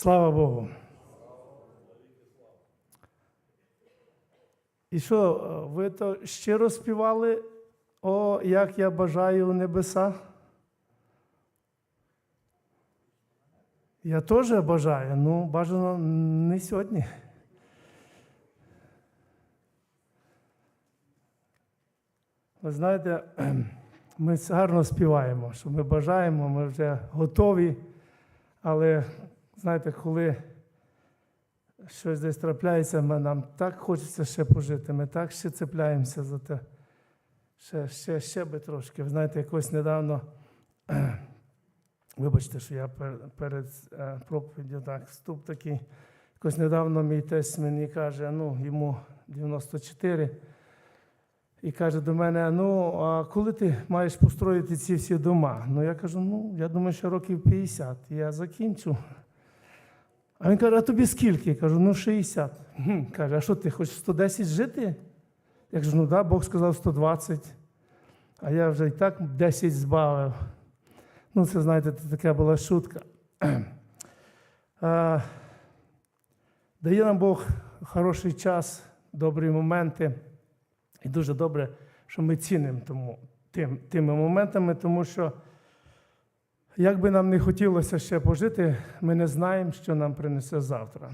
Слава Богу. І що, ви то щиро співали, о, як я бажаю небеса? Я теж бажаю, ну бажано не сьогодні. Ви знаєте, ми гарно співаємо, що ми бажаємо, ми вже готові. Але знаєте, коли щось десь трапляється, ми- нам так хочеться ще пожити, ми так ще цепляємося за те. Ще, ще, ще би трошки. Ви знаєте, якось недавно, вибачте, що я перед, е, проповіддю так, вступ такий. Якось недавно мій тесть мені каже, ну, йому 94. І каже до мене: ну, а коли ти маєш построїти ці всі дома? Ну, я кажу, ну, я думаю, що років 50. Я закінчу. А він каже, а тобі скільки? Я кажу, ну 60. «Хм». Каже, а що ти хочеш 110 жити? Я кажу, ну да, Бог сказав 120. А я вже і так 10 збавив. Ну, це, знаєте, така була шутка. А, Дає нам Бог хороший час, добрі моменти. І дуже добре, що ми цінимо тому, тим, тими моментами, тому що, як би нам не хотілося ще пожити, ми не знаємо, що нам принесе завтра.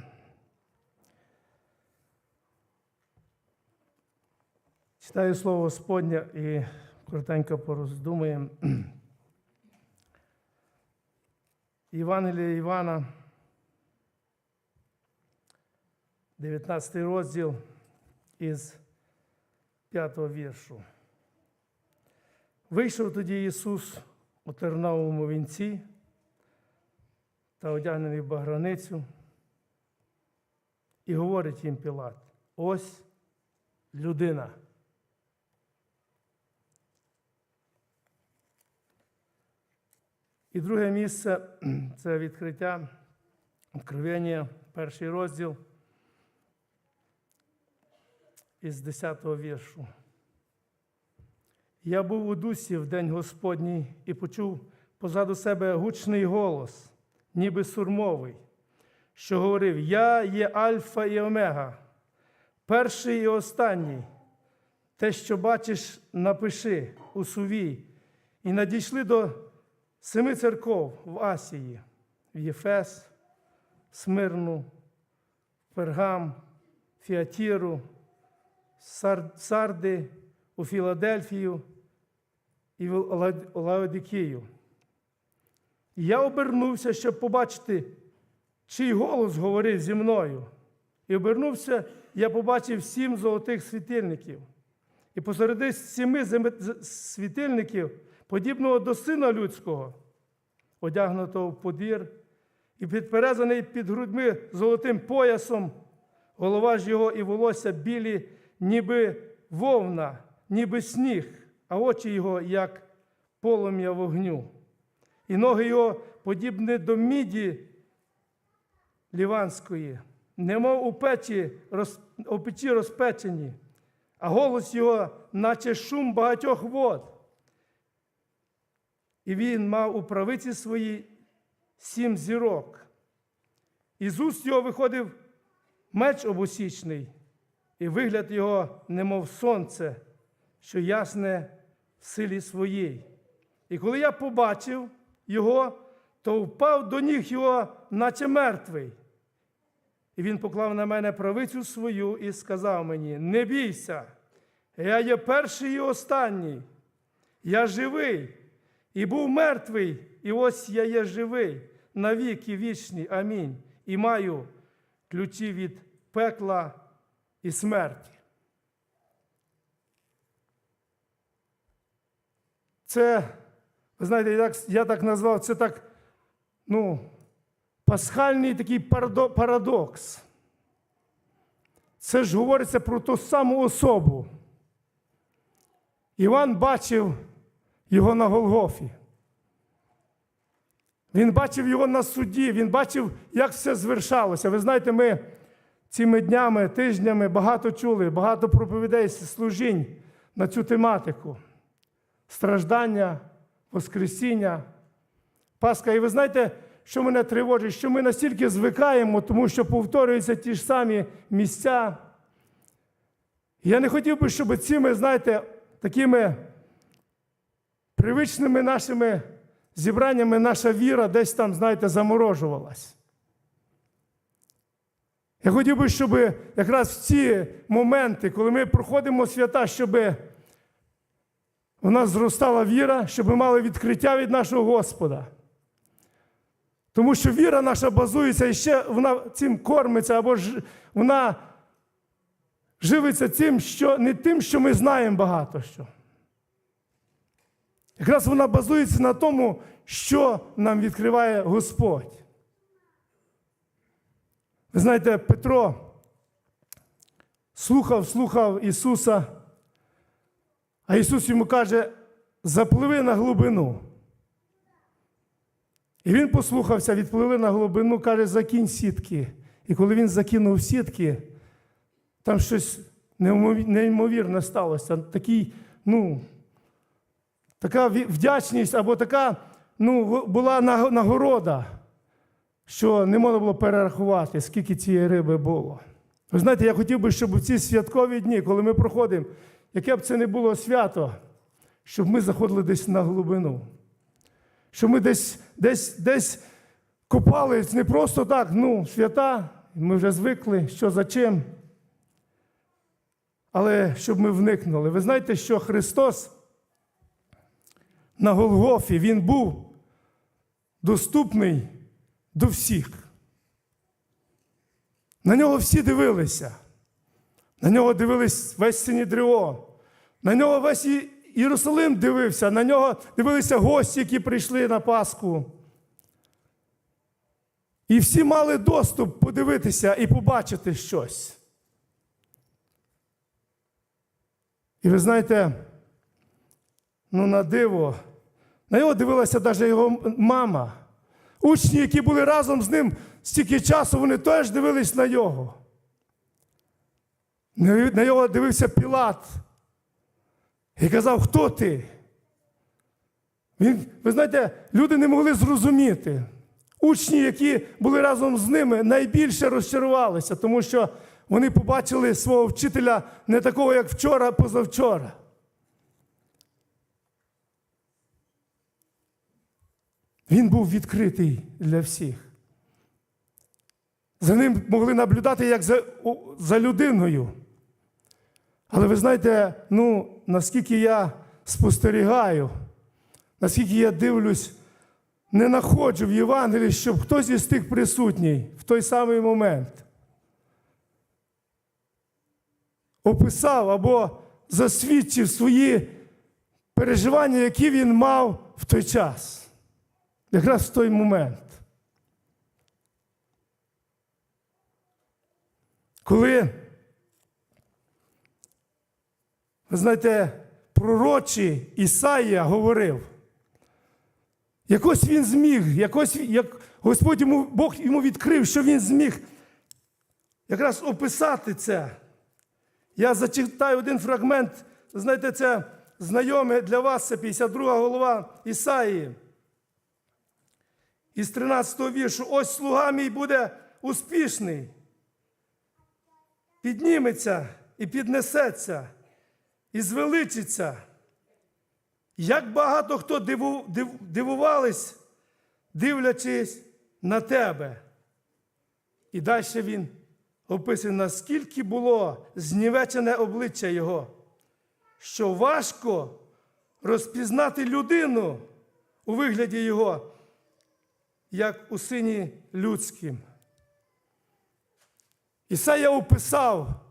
Читаю слово Господнє і коротенько пороздумуємо. Євангелія Івана, 19 розділ із п'ятого віршу. Вийшов тоді Ісус у терновому вінці та одягнений в баграницю, і говорить їм Пілат: ось людина. І друге місце це відкриття, Откровення, перший розділ із 10 го віршу. Я був у дусі в день Господній і почув позаду себе гучний голос, ніби сурмовий, що говорив: Я є Альфа і Омега, перший і останній. Те, що бачиш, напиши у суві. І надійшли до семи церков в Асії, в Єфес, Смирну, Пергам, Фіатіру, Сарди, у Філадельфію і в Ла- Лаодикію. І я обернувся, щоб побачити, чий голос говорив зі мною. І обернувся, я побачив сім золотих світильників. І посереди сіми світильників, подібного до сина людського, одягнутого в подір, і підперезаний під грудьми золотим поясом, голова ж його і волосся білі, ніби вовна, ніби сніг, а очі його, як полум'я вогню. І ноги його подібні до міді ліванської, немов у печі, роз, у печі розпечені, а голос його, наче шум багатьох вод. І він мав у правиці своїй сім зірок. І з уст його виходив меч обосічний, і вигляд його, немов сонце, що ясне в силі своїй. І коли я побачив його, то впав до ніг його, наче мертвий. І він поклав на мене правицю свою і сказав мені: Не бійся, я є перший і останній. Я живий і був мертвий, і ось я є живий навіки вічні. Амінь. І маю ключі від пекла і смерті. Це, ви знаєте, я так, я так назвав, це так, ну, пасхальний такий парадокс. Це ж говориться про ту саму особу. Іван бачив його на Голгофі. Він бачив його на суді, він бачив, як все звершалося. Ви знаєте, ми цими днями, тижнями багато чули, багато проповідей служінь на цю тематику. Страждання, Воскресіння, Пасха. І ви знаєте, що мене тривожить, що ми настільки звикаємо, тому що повторюються ті ж самі місця. Я не хотів би, щоб цими, знаєте, такими привичними нашими зібраннями наша віра десь там, знаєте, заморожувалась. Я хотів би, щоб якраз в ці моменти, коли ми проходимо свята, щоб у нас зростала віра, щоб ми мали відкриття від нашого Господа. Тому що віра наша базується і ще вона цим кормиться, або ж вона живиться тим, що не тим, що ми знаємо багато що. Якраз вона базується на тому, що нам відкриває Господь. Ви знаєте, Петро слухав, слухав Ісуса, а Ісус йому каже: запливи на глибину. І він послухався, відпливли на глибину, каже, закинь сітки. І коли він закинув сітки, там щось неймовірне сталося. Такий, ну, така вдячність або така ну, була нагорода, що не можна було перерахувати, скільки цієї риби було. Ви знаєте, я хотів би, щоб у ці святкові дні, коли ми проходимо, яке б це не було свято, щоб ми заходили десь на глибину. Щоб ми десь, десь, десь копались не просто так, ну, свята, ми вже звикли, що за чим. Але щоб ми вникнули. Ви знаєте, що Христос на Голгофі Він був доступний до всіх. На нього всі дивилися. На нього дивились весь Синідрион. На нього весь Єрусалим дивився, на нього дивилися гості, які прийшли на Пасху. І всі мали доступ подивитися і побачити щось. І ви знаєте, ну на диво, на нього дивилася навіть його мама. Учні, які були разом з ним стільки часу, вони теж дивились на його. На його дивився Пілат. І казав, хто ти? Він, ви знаєте, люди не могли зрозуміти. Учні, які були разом з ними, найбільше розчарувалися, тому що вони побачили свого вчителя не такого, як вчора, а позавчора. Він був відкритий для всіх. За ним могли наблюдати як за, за людиною. Але ви знаєте, ну, наскільки я спостерігаю, наскільки я дивлюсь, не знаходжу в Євангелії, щоб хтось із тих присутній в той самий момент описав або засвідчив свої переживання, які він мав в той час, якраз в той момент. Коли, ви знаєте, пророчий Ісаїя говорив, якось він зміг, якось як Господь йому, Бог йому відкрив, що він зміг якраз описати це. Я зачитаю один фрагмент, знаєте, це знайоме для вас, це 52 голова Ісаїї. Із 13 віршу. Ось слуга мій буде успішний, підніметься і піднесеться, і звеличиться. Як багато хто диву, див, дивувались, дивлячись на тебе. І далі він описує, наскільки було знівечене обличчя Його, що важко розпізнати людину у вигляді Його, як у сині людським. Ісая описав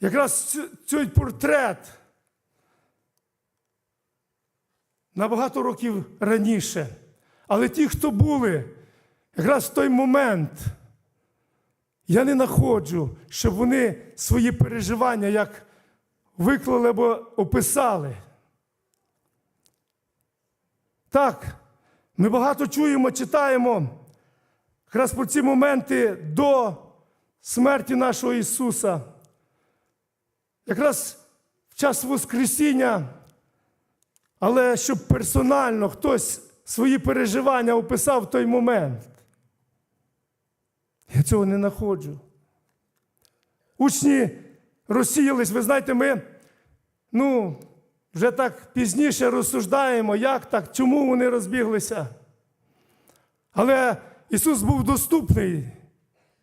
якраз цей портрет на багато років раніше. Але ті, хто були, якраз в той момент, я не знаходжу, щоб вони свої переживання як виклали або описали. Так, ми багато чуємо, читаємо якраз про ці моменти до смерті нашого Ісуса. Якраз в час Воскресіння, але щоб персонально хтось свої переживання описав в той момент. Я цього не знаходжу. Учні розсіялись, ви знаєте, ми ну, вже так пізніше розсуждаємо, як так, чому вони розбіглися. Але Ісус був доступний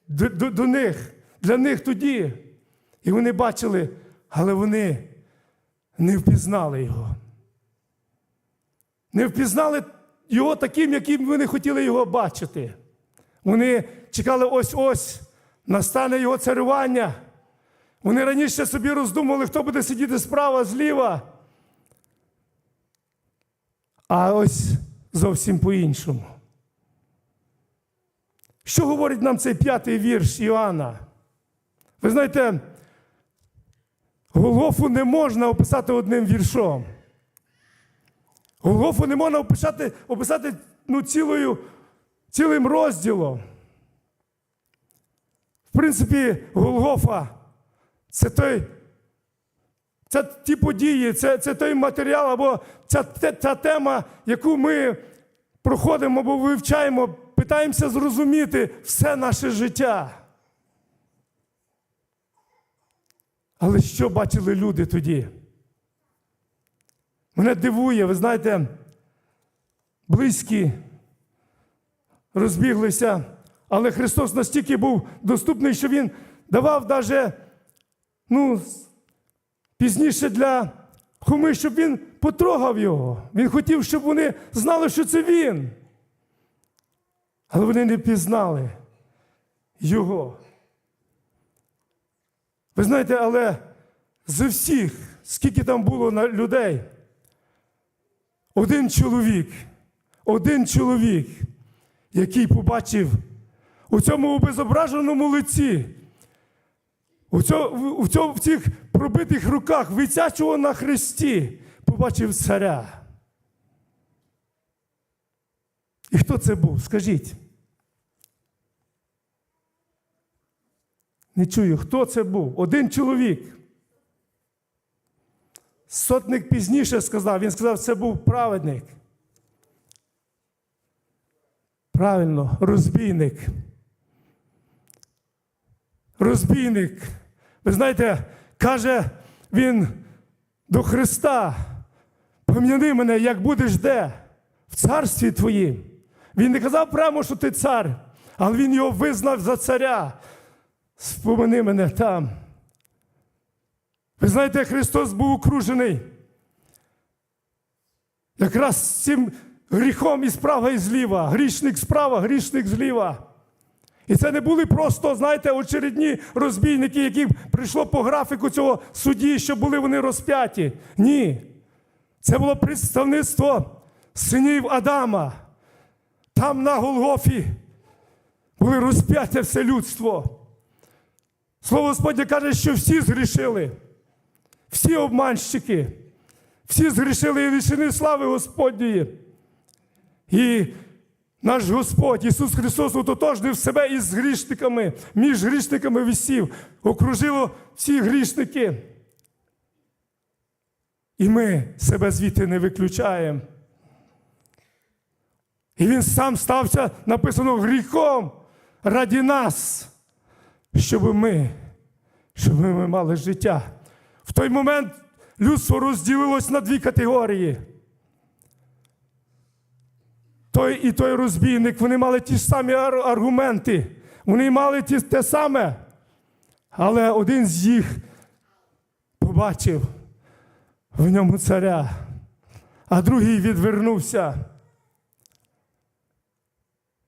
до, до, до них, для них тоді. І вони бачили, але вони не впізнали Його. Не впізнали Його таким, яким вони хотіли його бачити. Вони чекали ось-ось, настане Його царювання. Вони раніше собі роздумували, хто буде сидіти справа, зліва. А ось зовсім по-іншому. Що говорить нам цей п'ятий вірш Іоанна? Ви знаєте, Голгофу не можна описати одним віршом. Голгофу не можна описати, описати ну, цілою, цілим розділом. В принципі, Голгофа це той. Це ті події, це, це той матеріал, або ця, та тема, яку ми проходимо або вивчаємо, питаємося зрозуміти все наше життя. Але що бачили люди тоді? Мене дивує, ви знаєте, близькі розбіглися, але Христос настільки був доступний, що Він давав даже, ну, пізніше для Хоми, щоб він потрогав його. Він хотів, щоб вони знали, що це він. Але вони не пізнали його. Ви знаєте, але з всіх, скільки там було людей, один чоловік, один чоловік, який побачив у цьому обезображеному лиці, у, цьому, у цьому, в цих пробитих руках, висячого на хресті, побачив царя. І хто це був? Скажіть. Не чую, хто це був? Один чоловік. Сотник пізніше сказав, він сказав, це був праведник. Правильно, розбійник. Розбійник. Ви знаєте, каже він до Христа: пом'яни мене, як будеш де? В царстві твоїм. Він не казав прямо, що ти цар, але він його визнав за царя. Спомини мене там. Ви знаєте, Христос був окружений якраз цим гріхом і справа, і зліва. Грішник справа, грішник зліва. І це не були просто, знаєте, очередні розбійники, які прийшло по графіку цього судді, що були вони розп'яті. Ні. Це було представництво синів Адама. Там на Голгофі були розп'яте все людство. Слово Господнє каже, що всі згрішили, всі обманщики, всі згрішили і лишені слави Господньої. І наш Господь Ісус Христос утотожнив себе із грішниками, між грішниками висів, окружило всі грішники. І ми себе звідти не виключаємо. І Він сам стався, написано, гріхом раді нас щоб ми, щоб ми мали життя. В той момент людство розділилось на дві категорії. Той і той розбійник, вони мали ті ж самі аргументи, вони мали ті, те саме. Але один з їх побачив в ньому царя, а другий відвернувся.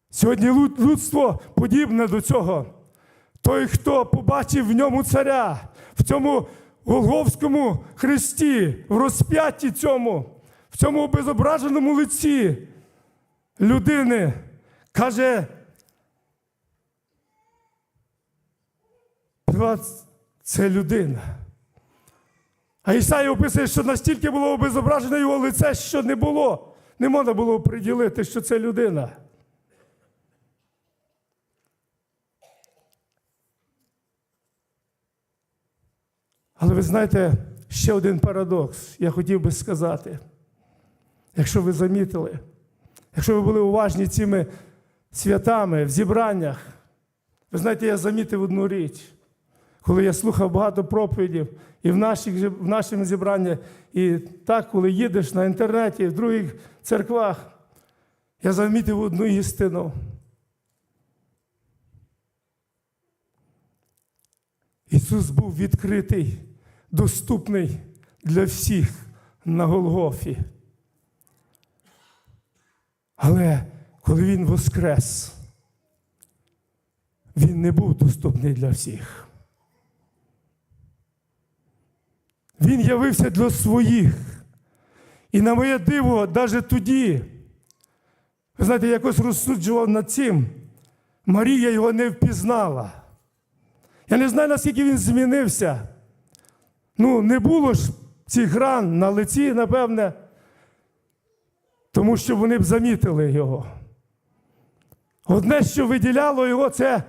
Сьогодні людство подібне до цього. Той, хто побачив в ньому царя, в цьому Голговському хресті, в розп'ятті цьому, в цьому обезображеному лиці людини, каже, «Та це людина. А Ісаїя описує, що настільки було обезображене його лице, що не було. Не можна було приділити, що це людина. Але ви знаєте, ще один парадокс, я хотів би сказати. Якщо ви замітили, Якщо ви були уважні цими святами в зібраннях, ви знаєте, я замітив одну річ, коли я слухав багато проповідів і в, наших, в нашому зібранні, і так, коли їдеш на інтернеті, в других церквах, я замітив одну істину. Ісус був відкритий, доступний для всіх на Голгофі. Але коли Він воскрес, Він не був доступний для всіх. Він явився для своїх. І на моє диво, навіть тоді, ви знаєте, якось розсуджував над цим, Марія його не впізнала. Я не знаю, наскільки він змінився. Ну, не було ж цих ран на лиці, напевне, тому що вони б замітили його. Одне, що виділяло його, це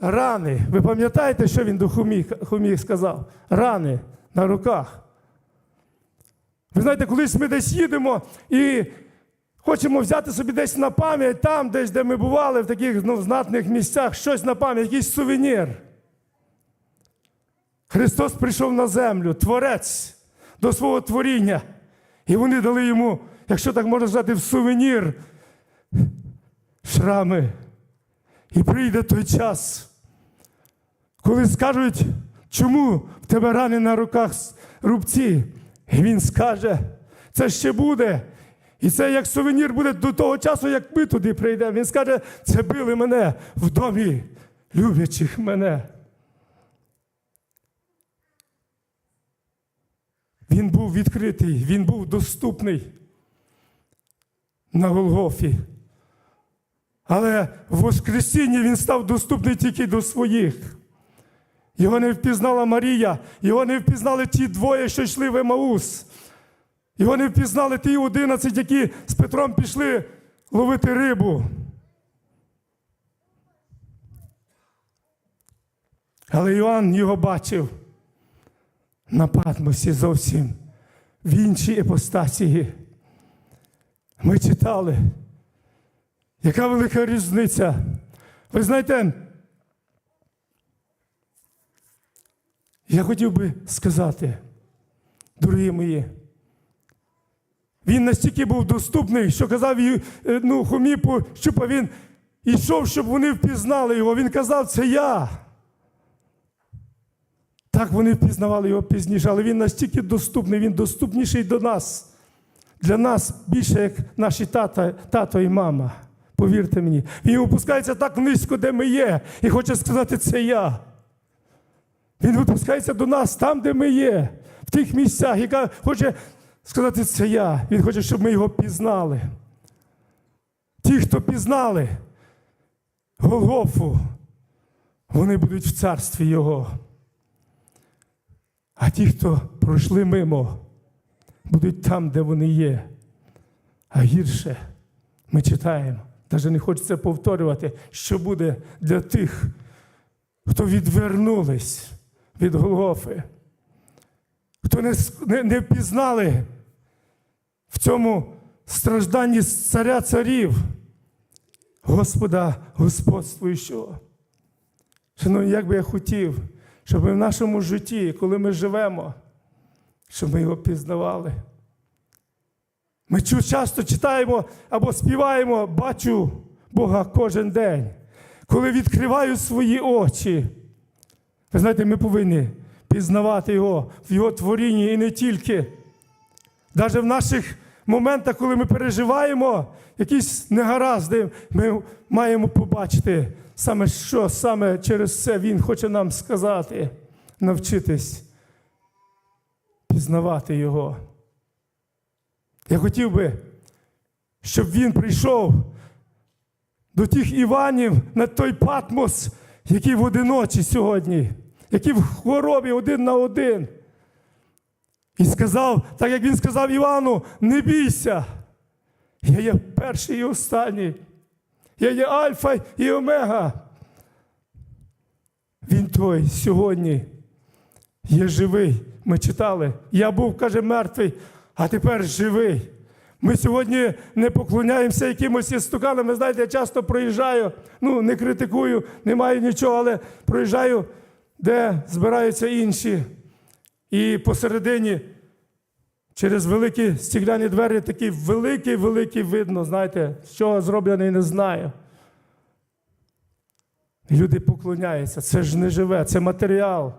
рани. Ви пам'ятаєте, що він до Хумі, Хумі сказав? Рани на руках. Ви знаєте, колись ми десь їдемо і хочемо взяти собі десь на пам'ять, там, десь, де ми бували, в таких ну, знатних місцях, щось на пам'ять, якийсь сувенір. Христос прийшов на землю, творець до свого творіння. І вони дали йому, якщо так можна сказати, в сувенір шрами. І прийде той час, коли скажуть, чому в тебе рани на руках рубці. І він скаже, це ще буде. І це як сувенір буде до того часу, як ми туди прийдемо. Він скаже, це били мене в домі, люблячих мене. Він був відкритий, він був доступний на Голгофі. Але в Воскресінні він став доступний тільки до своїх. Його не впізнала Марія, його не впізнали ті двоє, що йшли в Емаус. Його не впізнали ті одинадцять, які з Петром пішли ловити рибу. Але Іоанн його бачив на Патмосі зовсім в іншій епостації. Ми читали, яка велика різниця. Ви знаєте, я хотів би сказати, дорогі мої, він настільки був доступний, що казав е, ну, Хоміпу, щоб він йшов, щоб вони впізнали його. Він казав, це я. Так вони впізнавали його пізніше, але він настільки доступний, він доступніший до нас. Для нас більше, як наші тата, тато і мама. Повірте мені. Він опускається так низько, де ми є, і хоче сказати, це я. Він випускається до нас там, де ми є, в тих місцях, яка хоче сказати, це я. Він хоче, щоб ми його пізнали. Ті, хто пізнали Голгофу, вони будуть в царстві Його. А ті, хто пройшли мимо, будуть там, де вони є. А гірше ми читаємо, навіть не хочеться повторювати, що буде для тих, хто відвернулись від Голгофи, хто не, не, не впізнали в цьому стражданні царя царів, Господа господствуючого. Шановні, як би я хотів, щоб ми в нашому житті, коли ми живемо, щоб ми його пізнавали. Ми часто читаємо або співаємо, бачу Бога кожен день. Коли відкриваю свої очі, ви знаєте, ми повинні пізнавати Його в Його творінні і не тільки. Навіть в наших моментах, коли ми переживаємо якісь негаразди, ми маємо побачити саме що, саме через це Він хоче нам сказати, навчитись пізнавати Його. Я хотів би, щоб він прийшов до тих Іванів на той Патмос, які в одиночі сьогодні, які в хворобі один на один. І сказав, так як він сказав Івану, не бійся. Я є перший і останній. Я є Альфа і Омега. Він той сьогодні є живий. Ми читали. Я був, каже, мертвий, а тепер живий. Ми сьогодні не поклоняємося якимось істуканам. Ви знаєте, я часто проїжджаю, ну не критикую, не маю нічого, але проїжджаю, де збираються інші. І посередині через великі стікляні двері такий великий-великий видно, знаєте, чого зроблений, не знаю. Люди поклоняються. Це ж не живе, це матеріал,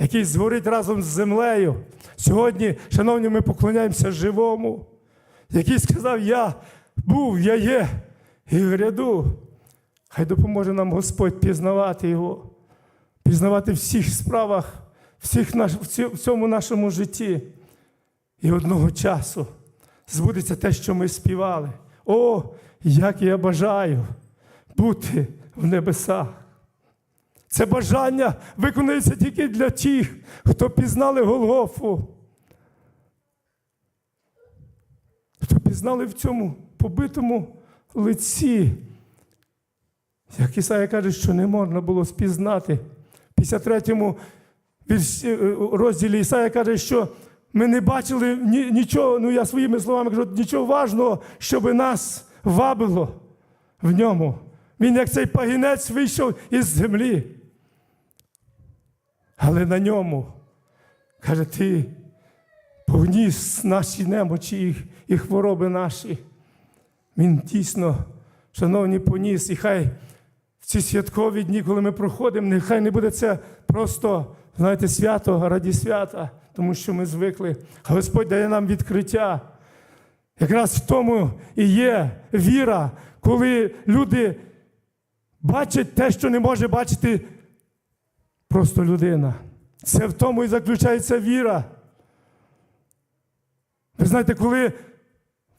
який згорить разом з землею. Сьогодні, шановні, ми поклоняємося живому, який сказав: Я був, я є і гряду. Хай допоможе нам Господь пізнавати Його, пізнавати всіх справах, всіх наш, в цьому нашому житті. І одного часу збудеться те, що ми співали. О, як я бажаю бути в небесах. Це бажання виконується тільки для тих, хто пізнали Голгофу. Хто пізнали в цьому побитому лиці. Як Ісая каже, що не можна було спізнати. В 53-му е, розділі Ісая каже, що ми не бачили нічого, ну я своїми словами кажу, нічого важного, щоб нас вабило в ньому. Він, як цей пагінець, вийшов із землі. Але на ньому, каже, ти повніс наші немочі і, і хвороби наші. Він дійсно, шановні, поніс, і хай в ці святкові дні, коли ми проходимо, нехай не буде це просто, знаєте, свято раді свята, тому що ми звикли. Господь дає нам відкриття. Якраз в тому і є віра, коли люди бачать те, що не може бачити просто людина. Це в тому і заключається віра. Ви знаєте, коли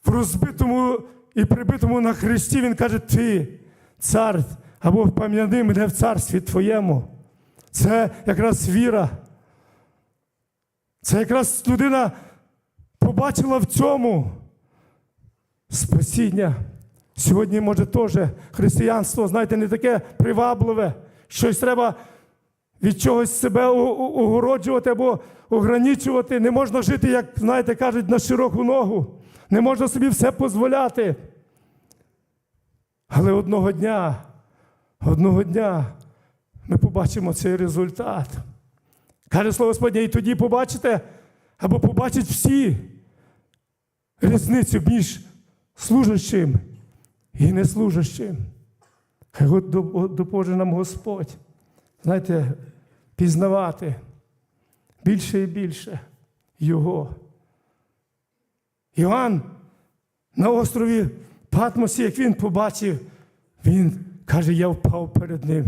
в розбитому і прибитому на хресті він каже, ти цар, або пам'яни мене в царстві твоєму. Це якраз віра. Це якраз людина побачила в цьому спасіння. Сьогодні, може, теж християнство, знаєте, не таке привабливе. Щось треба від чогось себе огороджувати або ограничувати. Не можна жити, як, знаєте, кажуть, на широку ногу. Не можна собі все дозволяти. Але одного дня, одного дня ми побачимо цей результат. Каже слово Господнє, і тоді побачите, або побачать всі різницю між служащим і неслужащим. Хай допоможе нам Господь, знаєте, пізнавати більше і більше Його. Іоанн на острові Патмосі, як він побачив, він каже, я впав перед ним,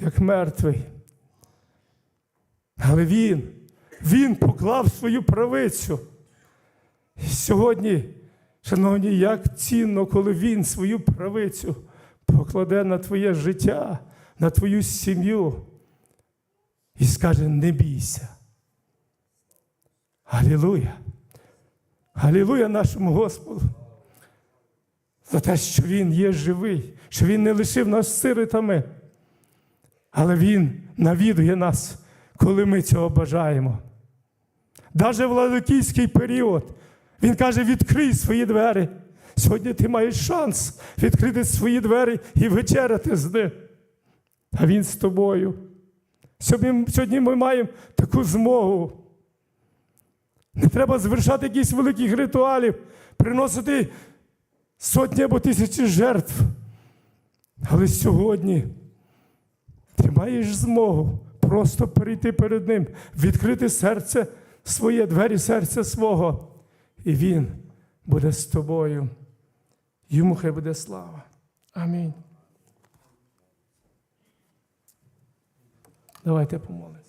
як мертвий. Але він, він поклав свою правицю. І сьогодні, шановні, як цінно, коли він свою правицю покладе на твоє життя, на твою сім'ю і скаже: не бійся. Алілуя! Алілуя нашому Господу! За те, що Він є живий, що Він не лишив нас сиротами, але Він навідує нас, коли ми цього бажаємо. Даже в Ладокійський період він каже: відкрий свої двері. Сьогодні ти маєш шанс відкрити свої двері і вечеряти з ним. А він з тобою. Сьогодні ми маємо таку змогу. Не треба звершати якісь великих ритуалів, приносити сотні або тисячі жертв. Але сьогодні ти маєш змогу просто перейти перед Ним, відкрити серце своє, двері серця свого, і Він буде з тобою. Йому хай буде слава. Амінь. Давайте помолимось.